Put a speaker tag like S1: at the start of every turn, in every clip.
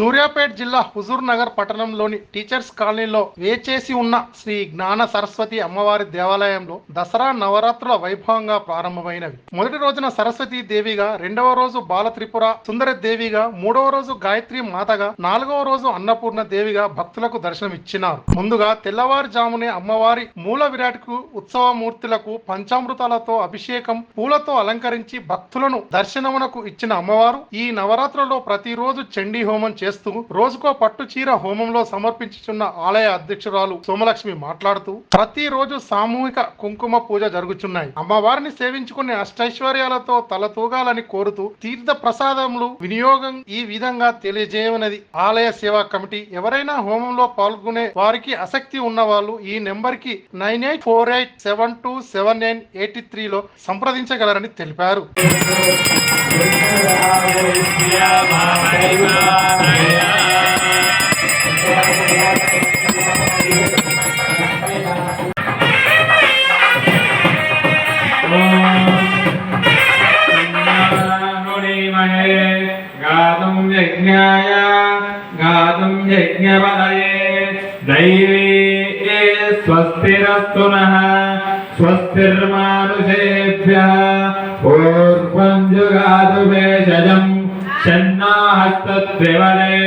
S1: సూర్యాపేట్ జిల్లా హుజూర్ నగర్ పట్టణంలోని టీచర్స్ కాలనీలో వేచేసి ఉన్న శ్రీ జ్ఞాన సరస్వతి అమ్మవారి దేవాలయంలో దసరా నవరాత్రుల వైభవంగా ప్రారంభమైనవి. మొదటి రోజున సరస్వతి దేవిగా రెండవ రోజు బాల త్రిపుర సుందర దేవిగా మూడవ రోజు గాయత్రి మాతగా నాలుగవ రోజు అన్నపూర్ణ దేవిగా భక్తులకు దర్శనమిచ్చినారు. ముందుగా తెల్లవారుజామునే అమ్మవారి మూల విరాట్కు ఉత్సవమూర్తులకు పంచామృతాలతో అభిషేకం పూలతో అలంకరించి భక్తులను దర్శనమునకు ఇచ్చిన అమ్మవారు ఈ నవరాత్రులలో ప్రతిరోజు చండీ హోమం చేస్తూ రోజుకో పట్టు చీర హోమంలో సమర్పించుచున్న ఆలయ అధ్యక్షురాలు సోమలక్ష్మి మాట్లాడుతూ ప్రతిరోజు సామూహిక కుంకుమ పూజ జరుగుతున్నాయి అమ్మవారిని సేవించుకునే అష్టైశ్వర్యాలతో తలతూగాలని కోరుతూ తీర్థ ప్రసాదములు వినియోగం ఈ విధంగా తెలియజేయమన్నది ఆలయ సేవా కమిటీ. ఎవరైనా హోమంలో పాల్గొనే వారికి ఆసక్తి ఉన్న వాళ్ళు ఈ నెంబర్కి nine eight four eight seven two seven nine eighty త్రీలో సంప్రదించగలరని తెలిపారు.
S2: यज्ञाय गातुं यज्ञपदये दैवी स्वस्तिरस्तु नः स्वस्तिर्मानुषेभ्यः पूर्वं शन्नो हस्तत्रिवरे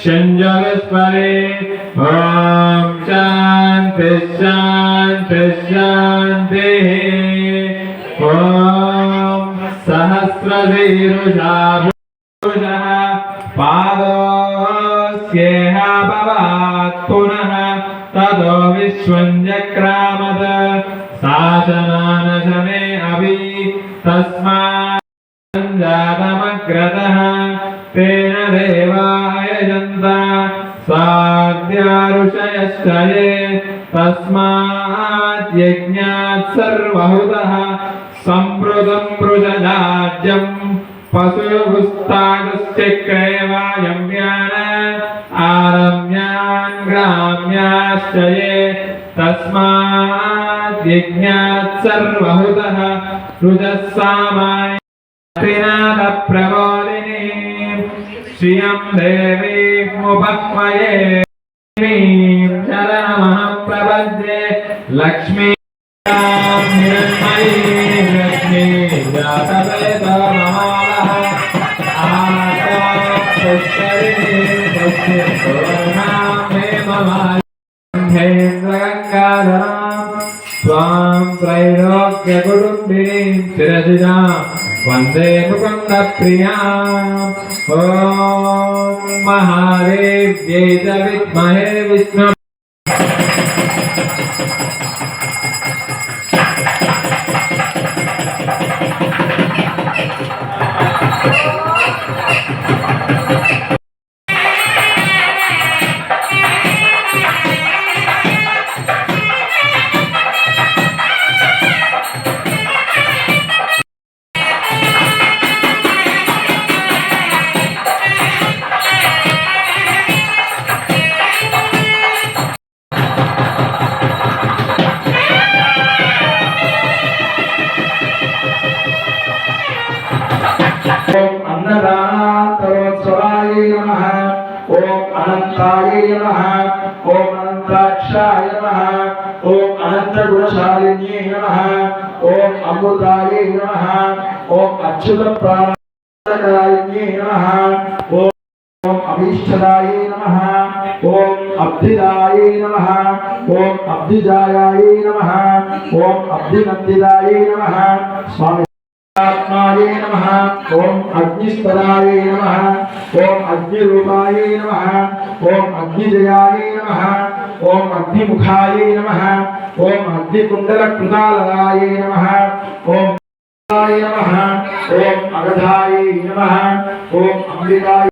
S2: शञ्जगस्वरे ॐ शान्ति शान्ति शान्तिः ॐ सहस्रशीरुषा पुरुषः पादोऽस्येह भवात् पुनः ततो विश्वं जक्रामद शासनानशमे अभि तस्मात् जातमग्रतः तेन देवायजन्त साध्यारुषयश्च ये तस्मात् यज्ञात् सर्वहुतः सम्पृतं मृजराज्यम् पशुभुस्तागस्य क्रयवायम्यान आरम्यान् ग्राम्याश्च ये तस्मात् यज्ञात् सर्वहुतः रुजः सामाय त्रिनाथप्रबोधिनी श्रियं देवीमुपक्वये ीं शरणमहं प्रपद्ये लक्ष्मी हिरण्मयी लक्ष्मी जातवेदमहालः आशा पुष्करिणी पुष्टिर्पूर्णामे मम हेन्द्रगङ्गाधरां त्वां त्रैलोक्यकुटुम्बिनीं शिरसिजां वंदे मुकुन्दप्रियाम् ॐ महादेव्यै च विद्महे विष्णु।
S3: अन्नदानोत्सवाय नमः। ॐ अनन्ताय नमः। ॐ अनन्ताक्षाय नमः। ॐ अनन्तगुणशालिन्ये नमः। ॐ अमृताय नमः। ॐ अच्युतप्राणकालिन्ये नमः। ॐ अभीष्टदाय नमः। ॐ अब्धिदाय नमः। ॐ अब्धिजायाय नमः। ॐ अब्धिनन्दिदाय नमः। स्वामी आत्माय नम। ओम अग्निस्तराय नम। ओम अग्निरूपाय नमः। ओम अग्निजयाय नमः। ओम अग्निमुखाय नमः। ओम अग्निकुण्डलकृतालयाय नमः। ओम ओम अगधाय नमः। ओम अमृताय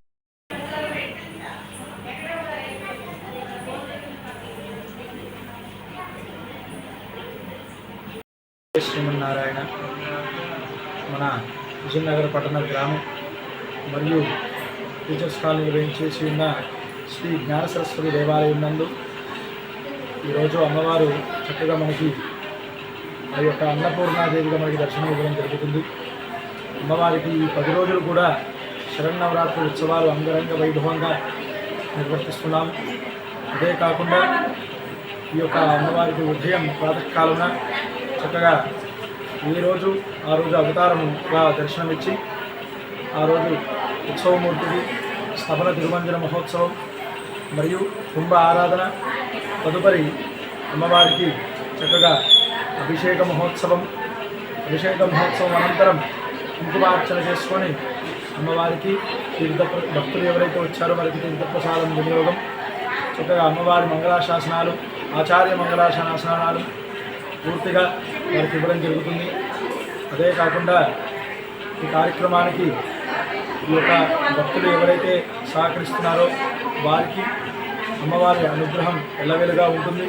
S4: श्रीमन्नारायण। మన విజయనగర పట్టణ గ్రామం మరియు టీచర్స్ కాలనీ వేయించేసి ఉన్న శ్రీ జ్ఞాన సరస్వతి దేవాలయం నందు ఈరోజు అమ్మవారు చక్కగా మనకి ఆ యొక్క అన్నపూర్ణాదేవిగా మనకి దర్శనం ఇవ్వడం జరుగుతుంది. అమ్మవారికి ఈ పది రోజులు కూడా శరన్నవరాత్రి ఉత్సవాలు అంగరంగ వైభవంగా నిర్వర్తిస్తున్నాం. అదే కాకుండా ఈ యొక్క అమ్మవారికి ఉదయం ప్రాతకాలన చక్కగా ఈరోజు ఆ రోజు అవతారముగా దర్శనమిచ్చి ఆ రోజు ఉత్సవమూర్తికి స్థపన తిరుమంజన మహోత్సవం మరియు కుంభ ఆరాధన తదుపరి అమ్మవారికి చక్కగా అభిషేక మహోత్సవం అభిషేక మహోత్సవం అనంతరం కుంకుమార్చన చేసుకొని అమ్మవారికి తీర్థ భక్తులు ఎవరైతే వచ్చారో వారికి తీర్థప్రసాదం వినియోగం చక్కగా అమ్మవారి మంగళాశాసనాలు ఆచార్య మంగళాశాసనాలు పూర్తిగా వారికి ఇవ్వడం జరుగుతుంది. అదే కాకుండా ఈ కార్యక్రమానికి ఈ యొక్క భక్తులు ఎవరైతే సహకరిస్తున్నారో వారికి అమ్మవారి అనుగ్రహం ఎల్లవేలుగా ఉంటుంది.